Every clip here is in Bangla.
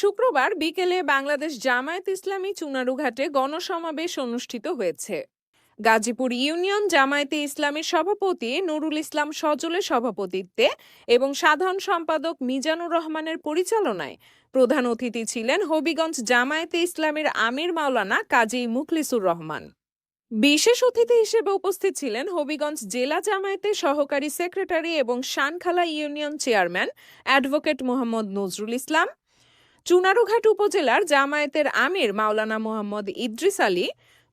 শুক্রবার বিকেলে বাংলাদেশ জামায়াত ইসলামী চুনারুঘাটে গণসমাবেশ অনুষ্ঠিত হয়েছে। গাজীপুর ইউনিয়ন জামায়াতে ইসলামীর সভাপতি নুরুল ইসলাম সজলের সভাপতিত্বে এবং সাধারণ সম্পাদক মিজানুর রহমানের পরিচালনায় প্রধান অতিথি ছিলেন হবিগঞ্জ জামায়াতে ইসলামীর আমির মাওলানা কাজী মুখলিসুর রহমান। বিশেষ অতিথি হিসেবে উপস্থিত ছিলেন হবিগঞ্জ জেলা জামায়াতের সহকারী সেক্রেটারি এবং Shankhala union chairman advocate Mohammad Nazrul Islam Chunarughat উপজেলার জামায়াতের আমির মাওলানা মোহাম্মদ ইদ্রিস আলী,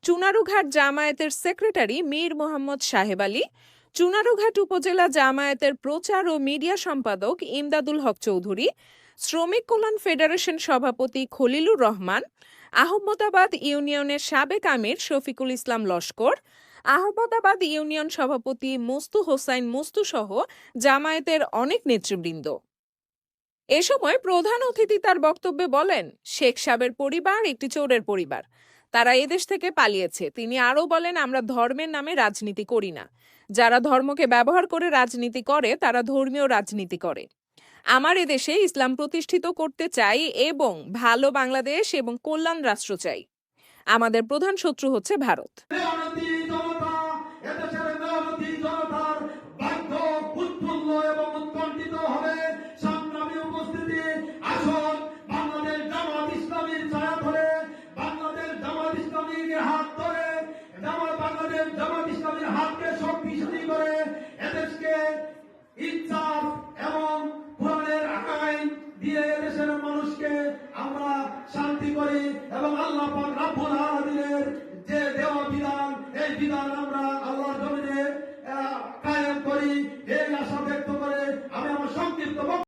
চুনারুঘাট জামায়াতের সেক্রেটারি মীর মোহাম্মদ সাহেব আলী, চুনারুঘাট উপজেলা জামায়াতের প্রচার ও মিডিয়া সম্পাদক ইমদাদুল হক চৌধুরী, শ্রমিক কল্যাণ ফেডারেশন সভাপতি খলিলুর রহমান, আহমদাবাদ ইউনিয়নের সাবেক আমির শফিকুল ইসলাম লস্কর, আহমদাবাদ ইউনিয়ন সভাপতি মুস্তু হোসাইন মুস্তু সহ জামায়াতের অনেক নেতৃবৃন্দ। এ সময় প্রধান অতিথি তার বক্তব্যে বলেন, শেখ সাবের পরিবার একটি চোরের পরিবার। তারা এদেশ থেকে পালিয়েছে। তিনি আরও বলেন, আমরা ধর্মের নামে রাজনীতি করি না। যারা ধর্মকে ব্যবহার করে রাজনীতি করে, তারা ধর্মীয় রাজনীতি করে। আমার এদেশে ইসলাম প্রতিষ্ঠিত করতে চাই এবং ভালো বাংলাদেশ এবং কল্যাণ রাষ্ট্র চাই। আমাদের প্রধান শত্রু হচ্ছে ভারত। আমরা শান্তি করি এবং আল্লাহ রাব্বুল আলামিনের যে দেওয়া বিধান, এই বিধান আমরা আল্লাহর জমিনে কায়েম করি। এই আশা ব্যক্ত করে আমি আমার সংক্ষিপ্ত